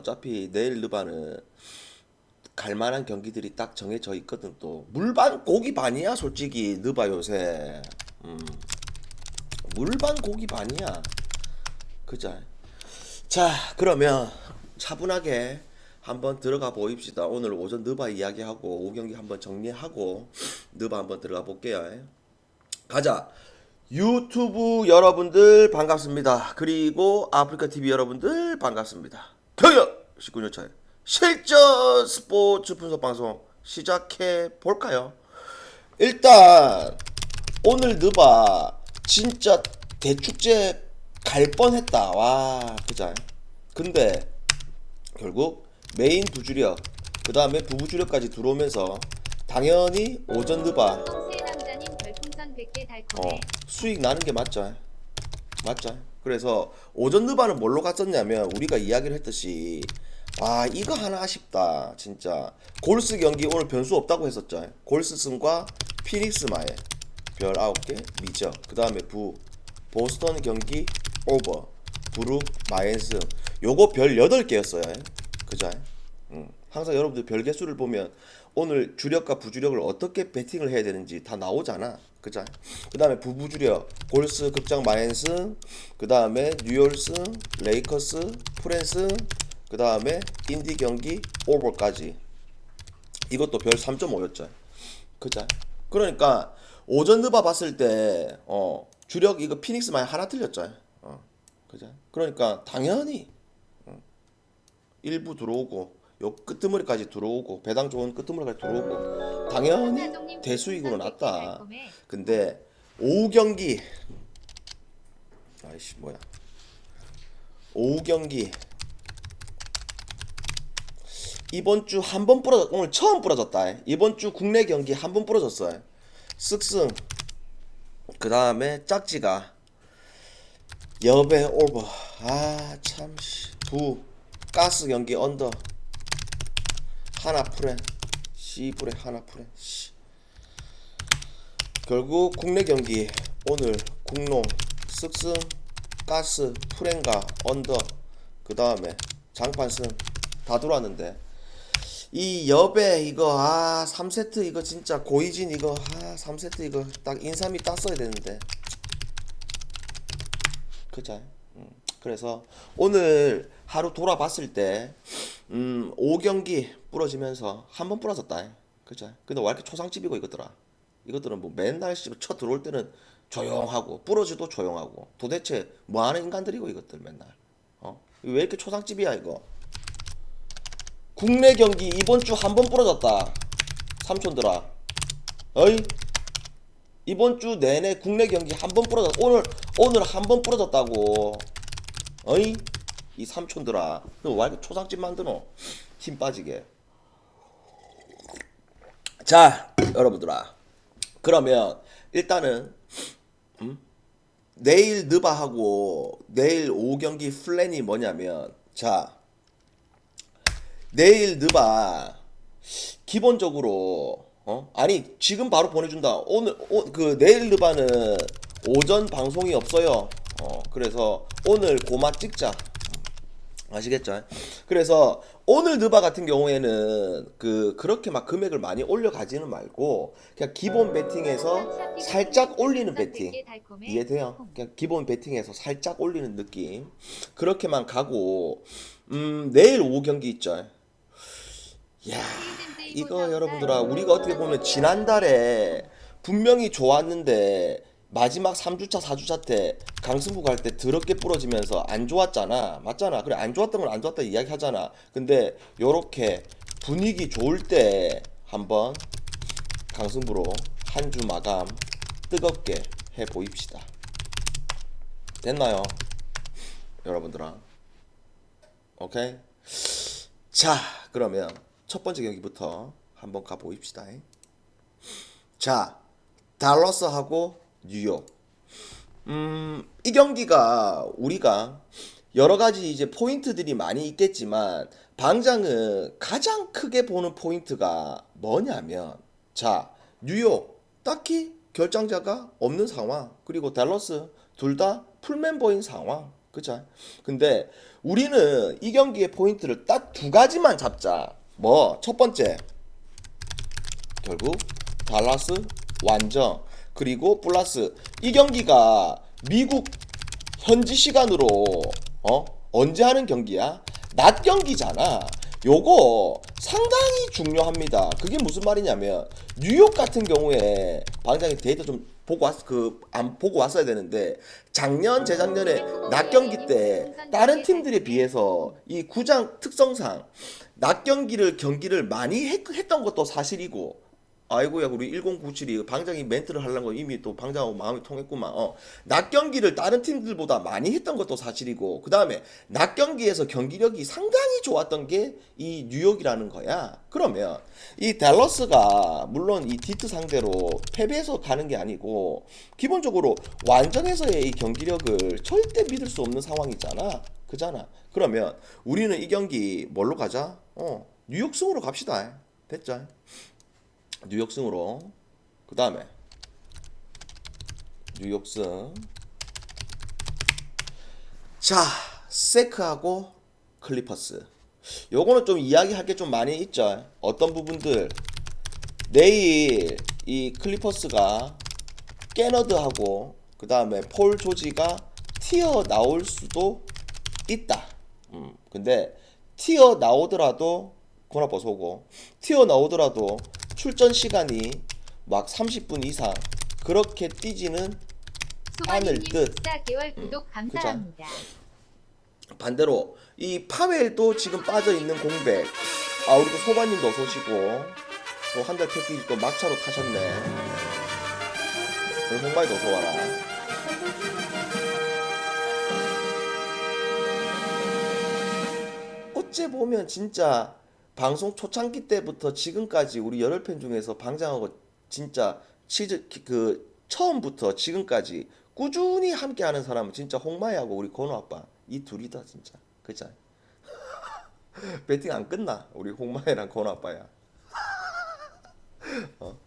어차피 내일 느바는 갈만한 경기들이 딱 정해져 있거든 또. 물반 고기 반이야 솔직히 느바 요새. 음. 물반 고기 반이야. 그자 자 그러면 차분하게 한번 들어가 보입시다. 오늘 오전 느바 이야기하고 오후 경기 한번 정리하고 느바 한번 들어가 볼게요. 가자. 유튜브 여러분들 반갑습니다. 그리고 아프리카 TV 여러분들 반갑습니다 경력 19년차에. 실전 스포츠 분석 방송 시작해 볼까요? 일단 오늘 느바 진짜 대축제 갈 뻔했다. 와 그자 근데 결국 메인 두 주력 그 다음에 부부 주력까지 들어오면서 당연히 오전 느바. 새 남자님 별풍선 100개 어, 달콤해. 수익 나는 게 맞죠? 맞죠 그래서 오전 느바는 뭘로 갔었냐면 우리가 이야기를 했듯이 아 이거 하나 아쉽다 진짜. 골스 경기 오늘 변수 없다고 했었죠. 골스 승과 피닉스 마에 별 9개 미적 그 다음에 부 보스턴 경기 오버. 브룩 마엔스. 요거 별 8개였어요. 그죠? 음, 항상 여러분들 별 개수를 보면 오늘 주력과 부주력을 어떻게 배팅을 해야 되는지 다 나오잖아. 그죠? 그 다음에 부부주력 골스 극장 마엔스 그 다음에 뉴올스 레이커스 프랜스 그 다음에 인디 경기 오버까지. 이것도 별 3.5였죠. 그죠? 그러니까 오전 느바 봤을 때 어, 주력 이거 피닉스 많이 하나 틀렸죠. 어, 그죠? 그러니까 당연히 어, 일부 들어오고 요 끄트머리까지 들어오고 배당 좋은 끄트머리까지 들어오고 당연히 대수익으로 별풍선 100개 났다. 근데 오후 경기 아이씨 뭐야. 오후 경기. 이번 주 한 번 부러졌 오늘 처음 부러졌다. 이번 주 국내 경기 한 번 부러졌어요. 쓱승 그 다음에 짝지가. 여배 오버. 아참부 가스 경기 언더 하나 프렌 씨브레 하나 프렌 씨. 결국 국내 경기 오늘 국농 쓱승 가스 프렌가 언더 그 다음에 장판승 다 들어왔는데. 이 여배 이거 아 3세트 이거 진짜 고이진 이거 아 3세트 이거 딱 인삼이 땄어야 되는데. 그자 음, 그래서 오늘 하루 돌아봤을 때 음, 5경기 부러지면서 한 번 부러졌다. 그자 근데 왜 이렇게 초상집이고 이것들아? 이것들은 뭐 맨날 씨, 쳐 들어올 때는 조용하고 부러지도 조용하고. 도대체 뭐 하는 인간들이고 이것들 맨날. 어? 왜 이렇게 초상집이야 이거? 국내 경기 이번 주 한 번 부러졌다 삼촌들아. 어이? 이번 주 내내 국내 경기 한 번 부러졌 오늘 오늘 한 번 부러졌다고. 어이 이 삼촌들아 너왜 이렇게 초상집 만드노? 힘 빠지게. 자 여러분들아. 그러면 일단은 음? 내일 느바하고 내일 오후 경기 플랜이 뭐냐면 자 내일 느바 기본적으로 어? 아니 지금 바로 보내준다. 오늘 오, 그 내일 느바는 오전 방송이 없어요. 어 그래서 오늘 고마 찍자 아시겠죠? 그래서 오늘 느바 같은 경우에는 그 그렇게 막 금액을 많이 올려가지는 말고 그냥 기본 베팅에서 살짝 올리는 베팅 이해돼요? 그냥 기본 베팅에서 살짝 올리는 느낌 그렇게만 가고 음 내일 오후 경기 있죠. 야 이거 여러분들아 우리가 어떻게 보면 지난달에 분명히 좋았는데 마지막 3주차 4주차 때 강승구 갈 때 더럽게 부러지면서 안 좋았잖아. 맞잖아. 그래 안 좋았던 건 안 좋았다 이야기 하잖아. 근데 요렇게 분위기 좋을 때 한번 강승부로 한 주 마감 뜨겁게 해 보입시다. 됐나요? 여러분들아. 오케이? 자 그러면 첫 번째 경기부터 한번 가 보입시다. 자 달러스하고 뉴욕. 음, 이 경기가 우리가 여러 가지 이제 포인트들이 많이 있겠지만 방장은 가장 크게 보는 포인트가 뭐냐면 자, 뉴욕 딱히 결장자가 없는 상황. 그리고 달러스 둘 다 풀멤버인 상황. 그죠? 근데 우리는 이 경기의 포인트를 딱 두 가지만 잡자. 뭐 첫 번째 결국 달라스 완정 그리고 플러스 이 경기가 미국 현지 시간으로 어 언제 하는 경기야? 낮 경기잖아. 요거 상당히 중요합니다. 그게 무슨 말이냐면 뉴욕 같은 경우에 방장이 데이터 좀 보고 왔 그안 보고 왔어야 되는데 작년 재작년에 낮 경기 때 다른 팀들에 비해서 이 구장 특성상 낮 경기를 경기를 많이 했, 했던 것도 사실이고 아이고야 우리 1097이 방장이 멘트를 하려는 거 이미 또 방장하고 마음이 통했구만. 어. 낮 경기를 다른 팀들보다 많이 했던 것도 사실이고 그 다음에 낮 경기에서 경기력이 상당히 좋았던 게 이 뉴욕이라는 거야. 그러면 이 댈러스가 물론 이 디트 상대로 패배해서 가는 게 아니고 기본적으로 완전해서의 이 경기력을 절대 믿을 수 없는 상황이잖아. 그잖아. 그러면 우리는 이 경기 뭘로 가자? 어 뉴욕 승으로 갑시다. 됐죠 뉴욕승으로. 그 다음에 뉴욕승. 자 세크하고 클리퍼스. 요거는 좀 이야기할 게 좀 많이 있죠. 어떤 부분들. 내일 이 클리퍼스가 깨너드하고 그 다음에 폴 조지가 튀어 나올 수도 있다. 음, 근데 튀어 나오더라도 코나버 소고 튀어 나오더라도 출전 시간이 막 30분 이상 그렇게 뛰지는 소마님 뜻. 14개월 구독 감사합니다. 반대로 이 파웰도 지금 빠져 있는 공백. 아 우리 또 소바님도 어서 오시고. 또 한달 패키지 또 막차로 타셨네. 우리 홍마이도 어서 와라. 어째 보면 진짜 방송 초창기 때부터 지금까지 우리 열혈 팬 중에서 방장하고 진짜 시즌 그 처음부터 지금까지 꾸준히 함께하는 사람은 진짜 홍마이하고 우리 건우 아빠 이 둘이다 진짜 그죠? 배팅 안 끝나 우리 홍마이랑 건우 아빠야. 어.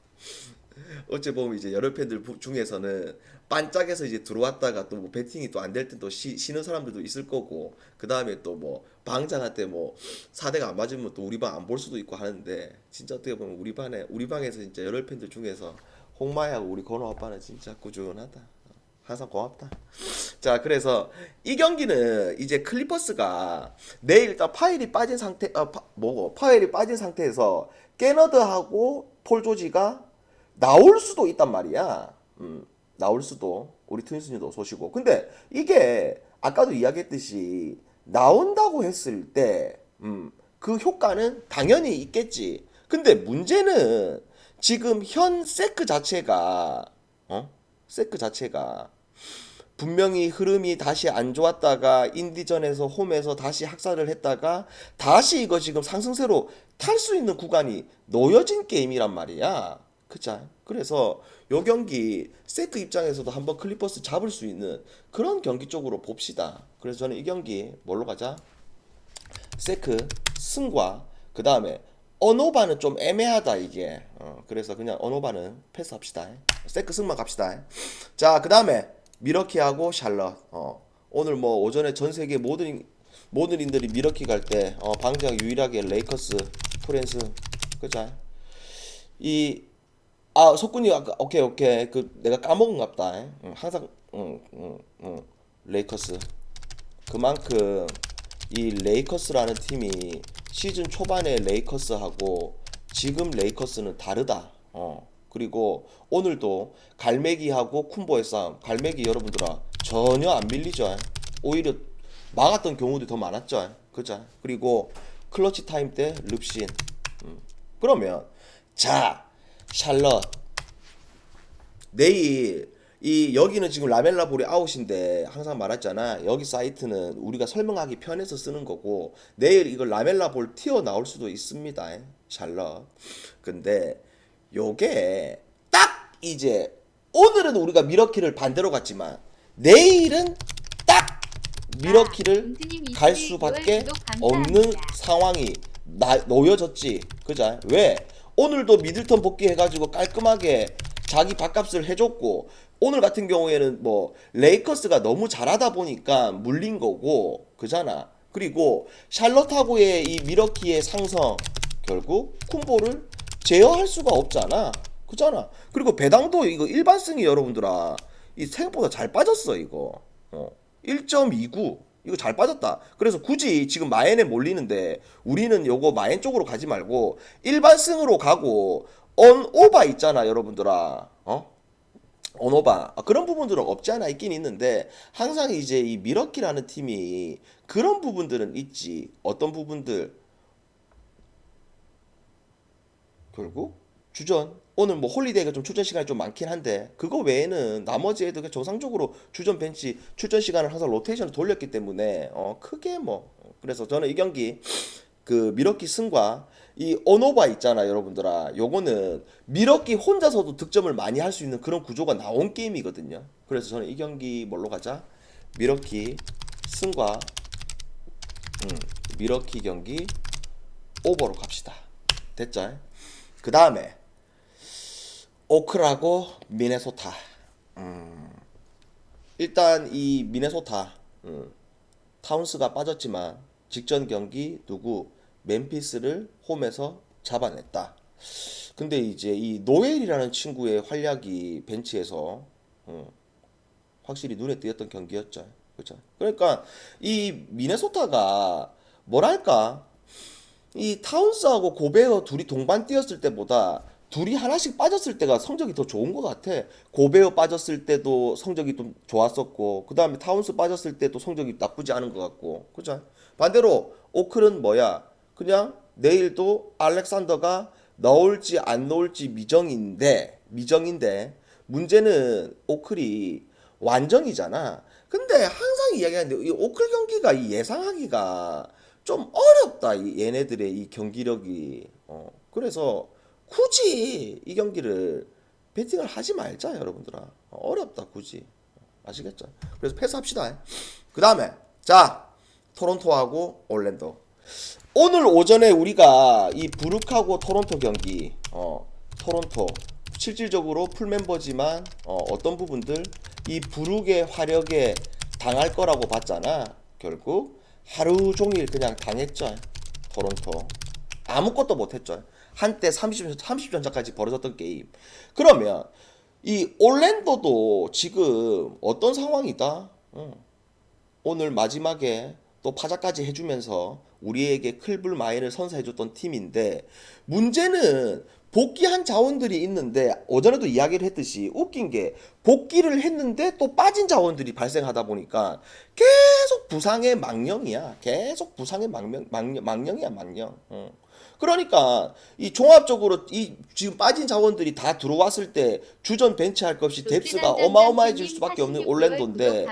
어째 보면 이제 여러 팬들 부- 중에서는 반짝에서 이제 들어왔다가 또 뭐 배팅이 또 안 될 땐 또 쉬는 사람들도 있을 거고 그 다음에 또 뭐 방장한테 뭐 사대가 안 맞으면 또 우리 방 안 볼 수도 있고 하는데 진짜 어떻게 보면 우리 반에 우리 방에서 진짜 여러 팬들 중에서 홍마이하고 우리 건호 아빠는 진짜 꾸준하다. 항상 고맙다. 자, 그래서 이 경기는 이제 클리퍼스가 내일 일단 파일이 빠진 상태, 아, 파, 뭐고, 파일이 빠진 상태에서 깨너드하고 폴 조지가 나올 수도 있단 말이야. 음, 나올 수도. 우리 트윈스님도 소시고. 근데 이게 아까도 이야기했듯이 나온다고 했을 때, 음, 그 효과는 당연히 있겠지. 근데 문제는 지금 현 세크 자체가, 어? 세크 자체가 분명히 흐름이 다시 안 좋았다가 인디전에서 홈에서 다시 학살을 했다가 다시 이거 지금 상승세로 탈 수 있는 구간이 놓여진 게임이란 말이야. 그자. 그래서 요 경기 세크 입장에서도 한번 클리퍼스 잡을 수 있는 그런 경기 쪽으로 봅시다. 그래서 저는 이 경기 뭘로 가자? 세크 승과 그 다음에 어노바는 좀 애매하다 이게. 어, 그래서 그냥 어노바는 패스합시다. 세크 승만 갑시다. 자, 그 다음에 미러키하고 샬럿. 어, 오늘 뭐 오전에 전 세계 모든 모든 인들이 미러키 갈때 어, 방장 유일하게 레이커스, 프랜스, 그자. 이 아, 석군이 아까 오케이 오케이 그 내가 까먹은 갑다. 응, 항상 응, 응, 응. 레이커스. 그만큼 이 레이커스라는 팀이 시즌 초반에 레이커스하고 지금 레이커스는 다르다. 어. 그리고 오늘도 갈매기하고 쿤보의 싸움. 갈매기 여러분들아 전혀 안 밀리죠. 오히려 막았던 경우도 더 많았죠. 그죠? 그리고 클러치 타임 때 릅신. 음. 그러면 자 샬럿 내일 이 여기는 지금 라멜라 볼이 아웃인데 항상 말했잖아 여기 사이트는 우리가 설명하기 편해서 쓰는 거고 내일 이거 라멜라 볼 튀어 나올 수도 있습니다 샬럿 근데 요게 딱 이제 오늘은 우리가 미러키를 반대로 갔지만 내일은 딱 미러키를 은트님 갈 21개월 수밖에 없는. 상황이 나, 놓여졌지. 그죠? 왜? 오늘도 미들턴 복귀해가지고 깔끔하게 자기 밥값을 해줬고 오늘 같은 경우에는 뭐 레이커스가 너무 잘하다 보니까 물린 거고 그잖아. 그리고 샬럿하고의 이 미러키의 상성 결국 쿤보를 제어할 수가 없잖아. 그잖아. 그리고 배당도 이거 일반승이 여러분들아 이 생각보다 잘 빠졌어 이거. 어. 1.29 이거 잘 빠졌다. 그래서 굳이 지금 마엔에 몰리는데 우리는 요거 마엔 쪽으로 가지 말고 일반승으로 가고 언 오바 있잖아 여러분들아. 어? 언오바 아, 그런 부분들은 없지 않아 있긴 있는데 항상 이제 이 미러키라는 팀이 그런 부분들은 있지 어떤 부분들 결국 주전 오늘 뭐 홀리데이가 좀 출전 시간이 좀 많긴 한데 그거 외에는 나머지 애들 정상적으로 주전 벤치 출전 시간을 항상 로테이션을 돌렸기 때문에 어 크게 뭐. 그래서 저는 이 경기 그 미러키 승과 이 언오바 있잖아 여러분들아. 요거는 미러키 혼자서도 득점을 많이 할 수 있는 그런 구조가 나온 게임이거든요. 그래서 저는 이 경기 뭘로 가자? 미러키 승과 음, 미러키 경기 오버로 갑시다. 됐죠? 그 다음에 오크라고 미네소타 음, 일단 이 미네소타 음, 타운스가 빠졌지만 직전 경기 누구 멤피스를 홈에서 잡아냈다. 근데 이제 이 노엘이라는 친구의 활약이 벤치에서 음, 확실히 눈에 띄었던 경기였죠. 그렇죠. 그러니까 이 미네소타가 뭐랄까 이 타운스하고 고베어 둘이 동반 뛰었을 때보다 둘이 하나씩 빠졌을 때가 성적이 더 좋은 것 같아. 고베어 빠졌을 때도 성적이 좀 좋았었고, 그 다음에 타운스 빠졌을 때도 성적이 나쁘지 않은 것 같고, 그죠? 반대로 오클은 뭐야? 그냥 내일도 알렉산더가 넣을지 안 넣을지 미정인데, 미정인데, 문제는 오클이 완정이잖아. 근데 항상 이야기하는데, 이 오클 경기가 이 예상하기가 좀 어렵다. 이 얘네들의 이 경기력이. 어, 그래서 굳이 이 경기를 베팅을 하지 말자, 여러분들아. 어렵다, 굳이. 아시겠죠? 그래서 패스합시다. 그 다음에, 자, 토론토하고 올랜도. 오늘 오전에 우리가 이 부룩하고 토론토 경기, 어, 토론토. 실질적으로 풀멤버지만, 어, 어떤 부분들, 이 부룩의 화력에 당할 거라고 봤잖아. 결국, 하루 종일 그냥 당했죠. 토론토. 아무것도 못했죠. 한때 30, 30전차까지 벌어졌던 게임. 그러면 이 올랜도도 지금 어떤 상황이다? 응. 오늘 마지막에 또 파자까지 해주면서 우리에게 클불 마인을 선사해줬던 팀인데 문제는 복귀한 자원들이 있는데 어전에도 이야기를 했듯이 웃긴 게 복귀를 했는데 또 빠진 자원들이 발생하다 보니까 계속 부상의 망령이야. 계속 부상의 망령, 망령 망령이야 망령. 응. 그러니까 이 종합적으로 이 지금 빠진 자원들이 다 들어왔을 때 주전 벤치 할 것 없이 뎁스가 어마어마해질 수밖에 없는 올랜도인데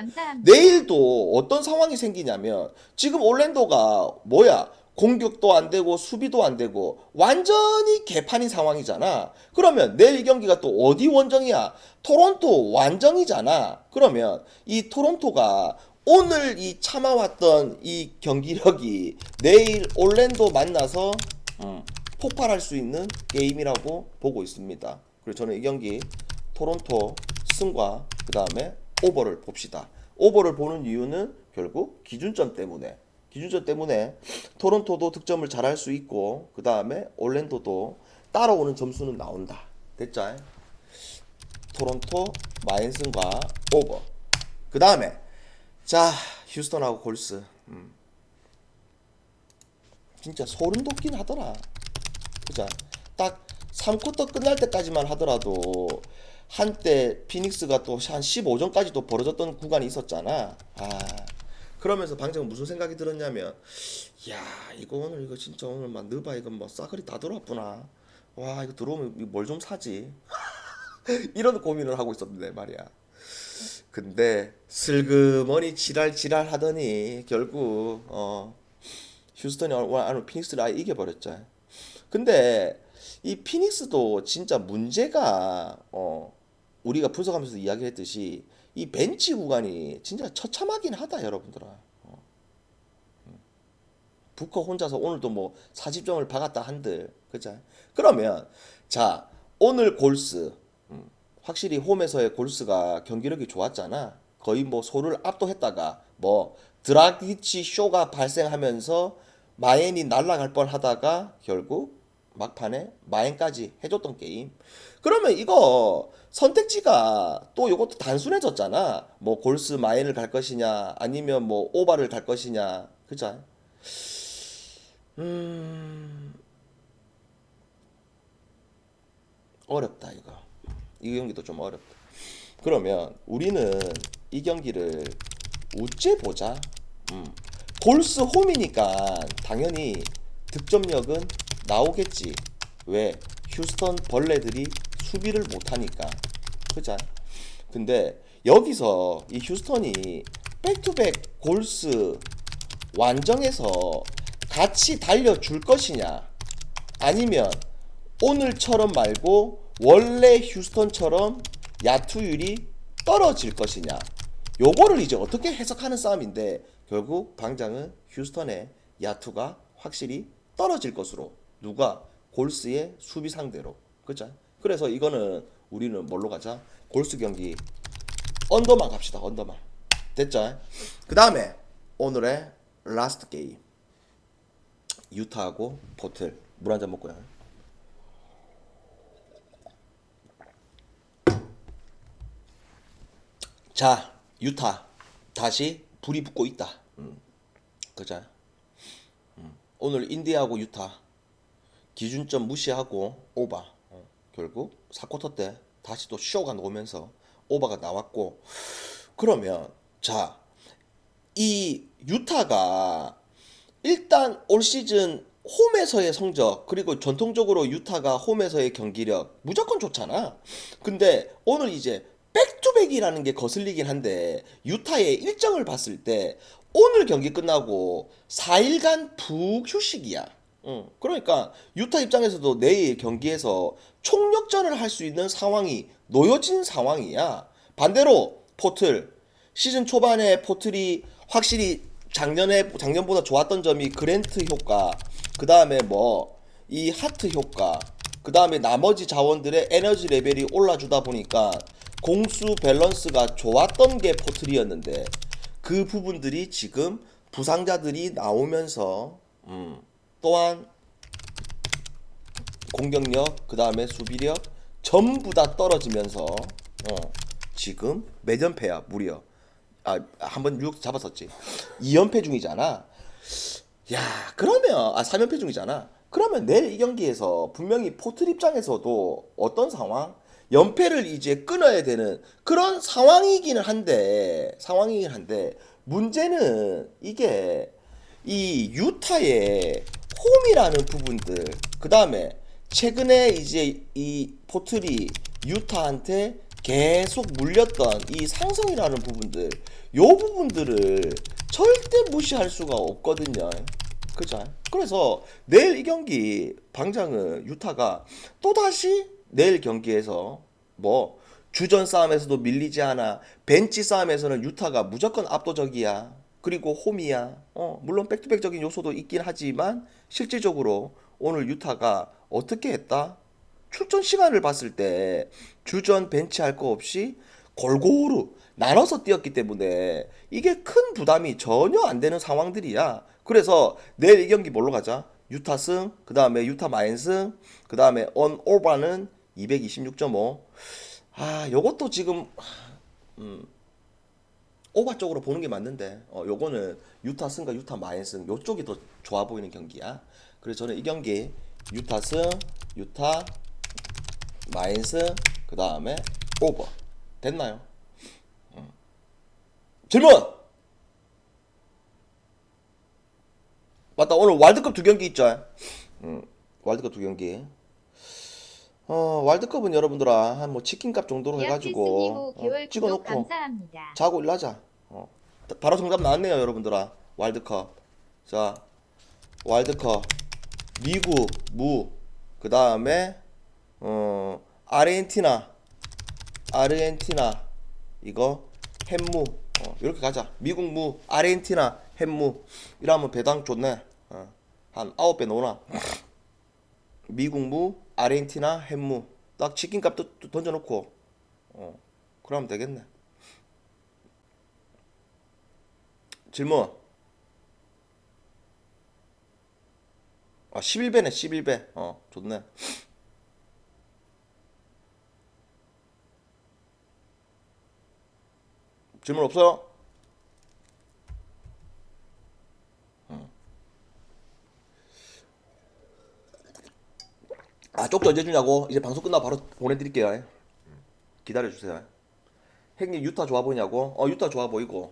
내일도 어떤 상황이 생기냐면 지금 올랜도가 뭐야 공격도 안 되고 수비도 안 되고 완전히 개판인 상황이잖아. 그러면 내일 경기가 또 어디 원정이야? 토론토 완정이잖아. 그러면 이 토론토가 오늘 이 참아왔던 이 경기력이 내일 올랜도 만나서 음, 폭발할 수 있는 게임이라고 보고 있습니다. 그리고 저는 이 경기 토론토 승과 그 다음에 오버를 봅시다. 오버를 보는 이유는 결국 기준점 때문에 기준점 때문에 토론토도 득점을 잘할 수 있고 그 다음에 올랜도도 따라오는 점수는 나온다. 됐죠? 토론토 마인슨과 오버. 그 다음에 자 휴스턴하고 골스. 음. 진짜 소름 돋긴 하더라. 그자 딱 3쿼터 끝날 때까지만 하더라도 한때 피닉스가 또 한 15점까지도 벌어졌던 구간이 있었잖아. 아 그러면서 방금 무슨 생각이 들었냐면 야 이거 오늘 이거 진짜 오늘 막 느바 이거 뭐 싸그리 다 들어왔구나. 와 이거 들어오면 뭘 좀 사지. 이런 고민을 하고 있었는데 말이야. 근데 슬그머니 지랄 지랄 하더니 결국 어 휴스턴이 오늘 피닉스를 아예 이겨버렸죠. 근데 이 피닉스도 진짜 문제가 어 우리가 분석하면서 이야기했듯이 이 벤치 구간이 진짜 처참하긴 하다 여러분들아. 어. 음. 부커 혼자서 오늘도 뭐 40점을 박았다 한들 그죠? 그러면 자 오늘 골스 음, 확실히 홈에서의 골스가 경기력이 좋았잖아. 거의 뭐 소를 압도했다가 뭐 드라기치 쇼가 발생하면서 마엔이 날아갈 뻔 하다가 결국 막판에 마엔까지 해줬던 게임. 그러면 이거 선택지가 또 이것도 단순해졌잖아. 뭐 골스 마엔을 갈 것이냐 아니면 뭐 오바를 갈 것이냐. 그죠? 음 어렵다 이거. 이 경기도 좀 어렵다. 그러면 우리는 이 경기를 우째 보자. 음. 골스 홈이니까 당연히 득점력은 나오겠지. 왜? 휴스턴 벌레들이 수비를 못하니까. 그죠? 근데 여기서 이 휴스턴이 백투백 골스 완정에서 같이 달려줄 것이냐 아니면 오늘처럼 말고 원래 휴스턴처럼 야투율이 떨어질 것이냐 요거를 이제 어떻게 해석하는 싸움인데 결국 방장은 휴스턴의 야투가 확실히 떨어질 것으로 누가 골스의 수비 상대로 그죠? 그래서 이거는 우리는 뭘로 가자? 골스 경기 언더만 갑시다 언더만 됐죠? 그 다음에 오늘의 라스트 게임 유타하고 포틀 물 한 잔 먹고요 자 유타 다시 불이 붙고 있다 음. 그죠? 음. 오늘 인디하고 유타 기준점 무시하고 오바 어, 결국 4쿼터 때 다시 또 쇼가 나오면서 오바가 나왔고 그러면 자 이 유타가 일단 올 시즌 홈에서의 성적 그리고 전통적으로 유타가 홈에서의 경기력 무조건 좋잖아. 근데 오늘 이제 백투백이라는 게 거슬리긴 한데 유타의 일정을 봤을 때 오늘 경기 끝나고 4일간 푹 휴식이야. 응. 그러니까 유타 입장에서도 내일 경기에서 총력전을 할 수 있는 상황이 놓여진 상황이야. 반대로 포틀 시즌 초반에 포틀이 확실히 작년에 작년보다 좋았던 점이 그랜트 효과, 그 다음에 뭐 이 하트 효과, 그 다음에 나머지 자원들의 에너지 레벨이 올라주다 보니까 공수 밸런스가 좋았던 게 포틀이었는데 그 부분들이 지금 부상자들이 나오면서 음, 또한 공격력, 그 다음에 수비력 전부 다 떨어지면서 어, 지금 몇 연패야 무려. 아 한번 뉴욕 잡았었지. 2연패 중이잖아. 야 그러면 아 3연패 중이잖아. 그러면 내일 이 경기에서 분명히 포틀 입장에서도 어떤 상황 연패를 이제 끊어야 되는 그런 상황이기는 한데 상황이긴 한데 문제는 이게 이 유타의 홈이라는 부분들 그 다음에 최근에 이제 이 포틀이 유타한테 계속 물렸던 이 상성이라는 부분들 요 부분들을 절대 무시할 수가 없거든요. 그죠? 그래서 내일 이 경기 방장은 유타가 또다시 내일 경기에서 뭐 주전 싸움에서도 밀리지 않아 벤치 싸움에서는 유타가 무조건 압도적이야 그리고 홈이야 어 물론 백투백적인 요소도 있긴 하지만 실질적으로 오늘 유타가 어떻게 했다 출전 시간을 봤을 때 주전 벤치 할 거 없이 골고루 나눠서 뛰었기 때문에 이게 큰 부담이 전혀 안 되는 상황들이야. 그래서 내일 이 경기 뭘로 가자? 유타 승, 그 다음에 유타 마인 승, 그 다음에 언 오바는 226.5. 아, 요것도 지금 음, 오바 쪽으로 보는 게 맞는데, 어, 요거는 유타 승과 유타 승 요쪽이 더 좋아 보이는 경기야. 그래서 저는 이 경기 유타 승, 유타 마인스 그 다음에 오버 됐나요? 음. 질문 맞다 오늘 월드컵 두 경기 있죠? 음, 월드컵 두 경기 어 월드컵은 여러분들아 한 뭐 치킨값 정도로 해가지고 필승이고 어, 찍어놓고 감사합니다. 자고 일하자. 어. 바로 정답 나왔네요, 여러분들아. 월드컵. 자, 월드컵. 미국, 무. 그 다음에, 어, 아르헨티나. 아르헨티나. 이거, 햄무. 어, 이렇게 가자. 미국 무, 아르헨티나, 햄무. 이러면 배당 좋네. 어. 한 아홉 배 넣어놔. 미국 무, 아르헨티나, 햄무. 딱 치킨값도 던져놓고. 어 그러면 되겠네 질문 아 11배네 11배 어 좋네 질문 없어요? 아 쪽지 언제 주냐고. 이제 방송 끝나고 바로 보내드릴게요. 기다려주세요. 형님 유타 좋아 보이냐고? 어 유타 좋아 보이고.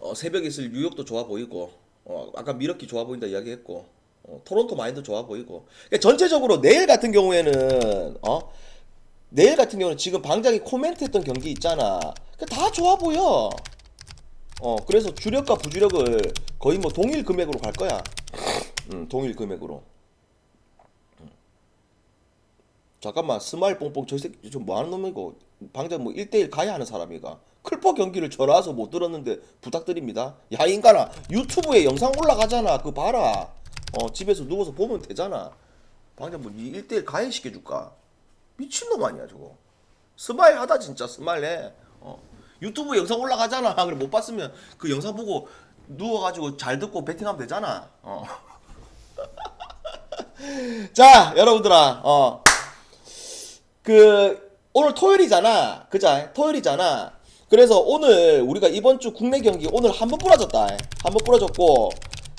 어 새벽에 있을 뉴욕도 좋아 보이고. 어 아까 미러키 좋아 보인다 이야기했고. 어, 토론토 마인드 좋아 보이고. 그러니까 전체적으로 내일 같은 경우에는 어? 내일 같은 경우는 지금 방장이 코멘트했던 경기 있잖아. 그다 좋아 보여. 어 그래서 주력과 부주력을 거의 뭐 동일 금액으로 갈 거야. 음 동일 금액으로 잠깐만 스마일 뽕뽕 저 새끼 좀 뭐하는 놈이고. 방장 뭐 1대1 가야 하는 사람이가. 클퍼 경기를 전화와서 못 들었는데 부탁드립니다. 야 인간아. 유튜브에 영상 올라가잖아. 그거 봐라. 어 집에서 누워서 보면 되잖아. 방장 뭐니 1대1 가야 시켜줄까? 미친놈 아니야 저거. 스마일 하다 진짜. 스마일 해. 어. 유튜브 영상 올라가잖아. 그래 못 봤으면 그 영상 보고 누워가지고 잘 듣고 배팅하면 되잖아. 어. 자 여러분들아. 어. 그 오늘 토요일이잖아. 그자? 토요일이잖아. 그래서 오늘 우리가 이번 주 국내 경기 오늘 한 번 부러졌다. 한 번 부러졌고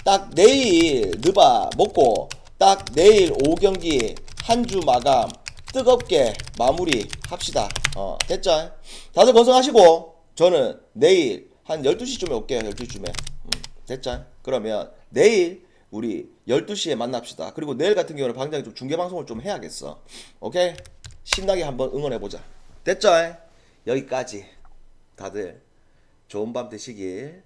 딱 내일 느바 먹고 딱 내일 오후 경기 한 주 마감 뜨겁게 마무리 합시다. 어, 됐죠? 다들 건강하시고 저는 내일 한 12시쯤에 올게요. 12시쯤에. 음, 됐죠? 그러면 내일 우리 12시에 만납시다. 그리고 내일 같은 경우는 방장이 좀 중계 방송을 좀 해야겠어. 오케이? 신나게 한번 응원해 보자. 됐죠? 여기까지. 다들 좋은 밤 되시길